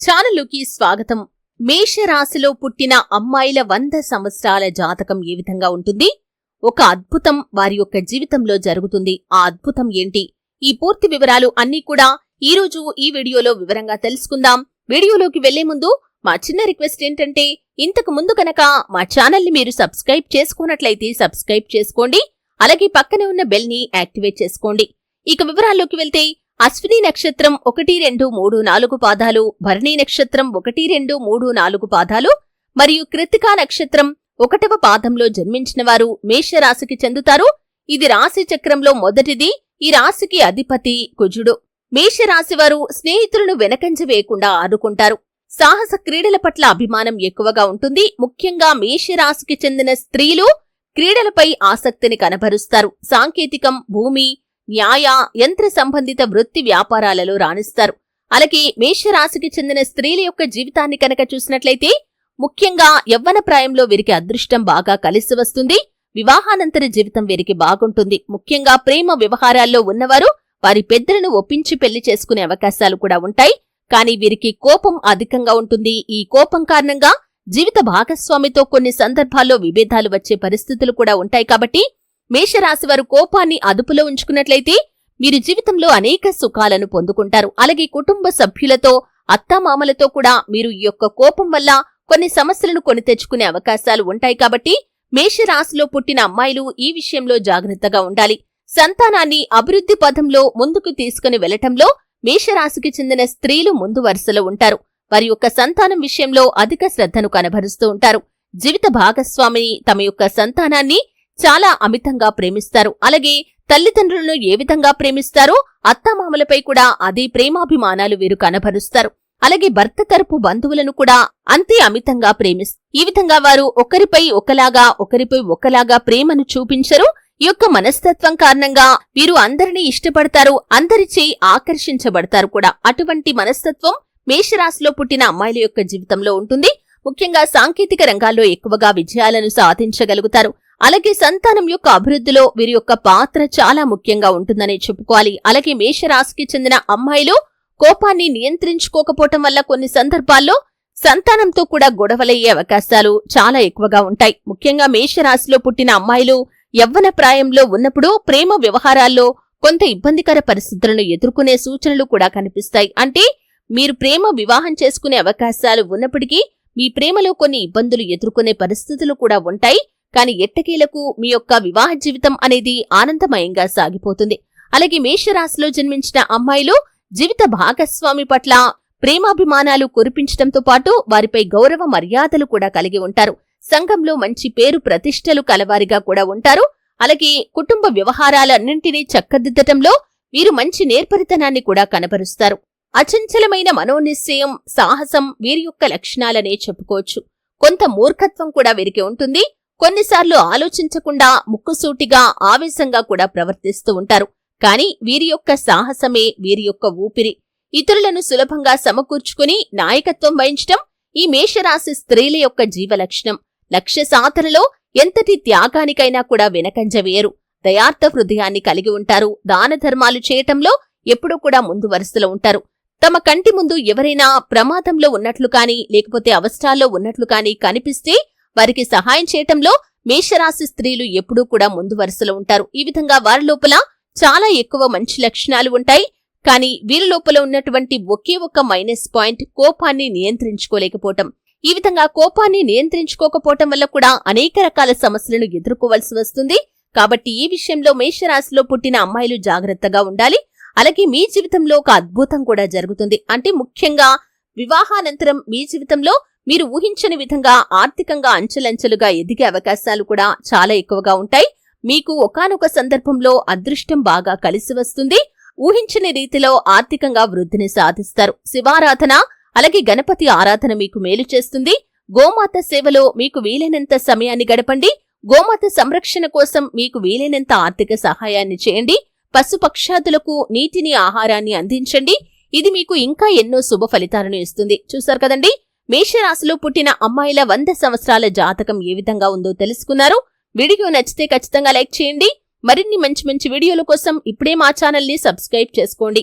ఛానల్లోకి స్వాగతం. మేషరాశిలో పుట్టిన అమ్మాయిల వంద సంవత్సరాల జాతకం ఏ విధంగా ఉంటుంది? ఒక అద్భుతం వారి యొక్క జీవితంలో జరుగుతుంది. ఆ అద్భుతం ఏంటి? ఈ పూర్తి వివరాలు అన్నీ కూడా ఈ రోజు ఈ వీడియోలో వివరంగా తెలుసుకుందాం. వీడియోలోకి వెళ్ళే ముందు మా చిన్న రిక్వెస్ట్ ఏంటంటే ఇంతకు ముందు కనుక మా ఛానల్ని మీరు సబ్స్క్రైబ్ చేసుకున్నట్లయితే సబ్స్క్రైబ్ చేసుకోండి. అలాగే పక్కనే ఉన్న బెల్ని యాక్టివేట్ చేసుకోండి. ఇక వివరాల్లోకి వెళ్తే అశ్విని నక్షత్రం ఒకటి రెండు మూడు నాలుగు పాదాలు భరణి నక్షత్రం ఒకటి రెండు మూడు నాలుగు పాదాలు మరియు కృతికా నక్షత్రం ఒకటవ పాదంలో జన్మించినవారు మేషరాశికి చెందుతారు. ఇది రాశి చక్రంలో మొదటిది. ఈ రాశికి అధిపతి కుజుడు. మేషరాశివారు స్నేహితులను వెనకంజ వేయకుండా ఆదుకుంటారు. సాహస క్రీడల పట్ల అభిమానం ఎక్కువగా ఉంటుంది. ముఖ్యంగా మేషరాశికి చెందిన స్త్రీలు క్రీడలపై ఆసక్తిని కనబరుస్తారు. సాంకేతికం భూమి న్యాయ యంత్ర సంబంధిత వృత్తి వ్యాపారాలలో రాణిస్తారు. అలాగే మేషరాశికి చెందిన స్త్రీల యొక్క జీవితాన్ని కనుక చూసినట్లయితే ముఖ్యంగా యవ్వన ప్రాయంలో వీరికి అదృష్టం బాగా కలిసి వస్తుంది. వివాహానంతర జీవితం వీరికి బాగుంటుంది. ముఖ్యంగా ప్రేమ వ్యవహారాల్లో ఉన్నవారు వారి పెద్దలను ఒప్పించి పెళ్ళి చేసుకునే అవకాశాలు కూడా ఉంటాయి. కానీ వీరికి కోపం అధికంగా ఉంటుంది. ఈ కోపం కారణంగా జీవిత భాగస్వామితో కొన్ని సందర్భాల్లో విభేదాలు వచ్చే పరిస్థితులు కూడా ఉంటాయి కాబట్టి మేషరాశి వారు కోపాన్ని అదుపులో ఉంచుకున్నట్లయితే మీరు జీవితంలో అనేక సుఖాలను పొందుకుంటారు. అలాగే కుటుంబ సభ్యులతో అత్తామామలతో కూడా మీరు ఈ యొక్క కోపం వల్ల కొన్ని సమస్యలను కొని తెచ్చుకునే అవకాశాలు ఉంటాయి కాబట్టి మేషరాశిలో పుట్టిన అమ్మాయిలు ఈ విషయంలో జాగ్రత్తగా ఉండాలి. సంతానాన్ని అభివృద్ధి పథంలో ముందుకు తీసుకుని వెళ్ళటంలో మేషరాశికి చెందిన స్త్రీలు ముందు వరుసలో ఉంటారు. వారి యొక్క సంతానం విషయంలో అధిక శ్రద్ధను కనబరుస్తూ ఉంటారు. జీవిత భాగస్వామిని తమ యొక్క సంతానాన్ని చాలా అమితంగా ప్రేమిస్తారు. అలాగే తల్లిదండ్రులను ఏ విధంగా ప్రేమిస్తారో అత్తమామలపై కూడా అదే ప్రేమాభిమానాలు వీరు కనబరుస్తారు. అలాగే భర్త తరపు బంధువులను కూడా అంతే అమితంగా ప్రేమిస్తారు ఈ విధంగా వారు ఒకరిపై ఒకలాగా ఒకరిపై ఒకలాగా ప్రేమను చూపించరు. ఈ యొక్క మనస్తత్వం కారణంగా వీరు అందరినీ ఇష్టపడతారు అందరిచే ఆకర్షించబడతారు కూడా. అటువంటి మనస్తత్వం మేషరాశిలో పుట్టిన అమ్మాయిల యొక్క జీవితంలో ఉంటుంది. ముఖ్యంగా సాంకేతిక రంగాల్లో ఎక్కువగా విజయాలను సాధించగలుగుతారు. అలాగే సంతానం యొక్క అభివృద్ధిలో వీరి యొక్క పాత్ర చాలా ముఖ్యంగా ఉంటుందని చెప్పుకోవాలి. అలాగే మేషరాశికి చెందిన అమ్మాయిలు కోపాన్ని నియంత్రించుకోకపోవటం వల్ల కొన్ని సందర్భాల్లో సంతానంతో కూడా గొడవలయ్యే అవకాశాలు చాలా ఎక్కువగా ఉంటాయి. ముఖ్యంగా మేషరాశిలో పుట్టిన అమ్మాయిలు యవ్వన ప్రాయంలో ఉన్నప్పుడు ప్రేమ వ్యవహారాల్లో కొంత ఇబ్బందికర పరిస్థితులను ఎదుర్కొనే సూచనలు కూడా కనిపిస్తాయి. అంటే మీరు ప్రేమ వివాహం చేసుకునే అవకాశాలు ఉన్నప్పటికీ మీ ప్రేమలో కొన్ని ఇబ్బందులు ఎదుర్కొనే పరిస్థితులు కూడా ఉంటాయి. కాని ఎట్టకేలకు మీ యొక్క వివాహ జీవితం అనేది ఆనందమయంగా సాగిపోతుంది. అలాగే మేషరాశిలో జన్మించిన అమ్మాయిలు జీవిత భాగస్వామి పట్ల ప్రేమాభిమానాలు కురిపించడంతో పాటు వారిపై గౌరవ మర్యాదలు కూడా కలిగి ఉంటారు. సంఘంలో మంచి పేరు ప్రతిష్టలు కలవారిగా కూడా ఉంటారు. అలాగే కుటుంబ వ్యవహారాలన్నింటినీ చక్కదిద్దటంలో వీరు మంచి నేర్పరితనాన్ని కూడా కనబరుస్తారు. అచంచలమైన మనోనిశ్చయం సాహసం వీరి యొక్క లక్షణాలనే చెప్పుకోవచ్చు. కొంత మూర్ఖత్వం కూడా వీరికి ఉంటుంది. కొన్నిసార్లు ఆలోచించకుండా ముక్కుసూటిగా ఆవేశంగా కూడా ప్రవర్తిస్తూ ఉంటారు. కాని వీరి యొక్క సాహసమే వీరి యొక్క ఊపిరి. ఇతరులను సులభంగా సమకూర్చుకుని నాయకత్వం వహించటం ఈ మేషరాశి స్త్రీల యొక్క జీవలక్షణం. లక్ష్య సాధనలో ఎంతటి త్యాగానికైనా కూడా వెనకంజ వేయరు. దయార్థ హృదయాన్ని కలిగి ఉంటారు. దాన ధర్మాలు చేయటంలో ఎప్పుడూ కూడా ముందు వరుసలో ఉంటారు. తమ కంటి ముందు ఎవరైనా ప్రమాదంలో ఉన్నట్లు కానీ లేకపోతే అవసరాల్లో ఉన్నట్లు కానీ కనిపిస్తే వారికి సహాయం చేయటంలో మేషరాశి స్త్రీలు ఎప్పుడూ కూడా ముందు వరుసలో ఉంటారు. ఈ విధంగా వారి లోపల చాలా ఎక్కువ మంచి లక్షణాలు ఉంటాయి. కానీ వీరి లోపల ఉన్నటువంటి ఒకే ఒక్క మైనస్ పాయింట్ కోపాన్ని నియంత్రించుకోలేకపోవటం. ఈ విధంగా కోపాన్ని నియంత్రించుకోకపోవటం వల్ల కూడా అనేక రకాల సమస్యలను ఎదుర్కోవలసి వస్తుంది. కాబట్టి ఈ విషయంలో మేషరాశిలో పుట్టిన అమ్మాయిలు జాగ్రత్తగా ఉండాలి. అలాగే మీ జీవితంలో ఒక అద్భుతం కూడా జరుగుతుంది. అంటే ముఖ్యంగా వివాహానంతరం మీ జీవితంలో మీరు ఊహించని విధంగా ఆర్థికంగా అంచెలంచెలుగా ఎదిగే అవకాశాలు కూడా చాలా ఎక్కువగా ఉంటాయి. మీకు ఒకనొక సందర్భంలో అదృష్టం బాగా కలిసి వస్తుంది. ఊహించని రీతిలో ఆర్థికంగా వృద్ధిని సాధిస్తారు. శివారాధన అలాగే గణపతి ఆరాధన మీకు మేలు చేస్తుంది. గోమాత సేవలో మీకు వీలైనంత సమయాన్ని గడపండి. గోమాత సంరక్షణ కోసం మీకు వీలైనంత ఆర్థిక సహాయాన్ని చేయండి. పశుపక్షాదులకు నీటిని ఆహారాన్ని అందించండి. ఇది మీకు ఇంకా ఎన్నో శుభ ఫలితాలను ఇస్తుంది. చూశారు కదండి? మేషరాశిలో పుట్టిన అమ్మాయిల వంద సంవత్సరాల జాతకం ఏ విధంగా ఉందో తెలుసుకున్నారు. వీడియో నచ్చితే ఖచ్చితంగా లైక్ చేయండి. మరిన్ని మంచి మంచి వీడియోల కోసం ఇప్పుడే మా ఛానల్ని సబ్స్క్రైబ్ చేసుకోండి.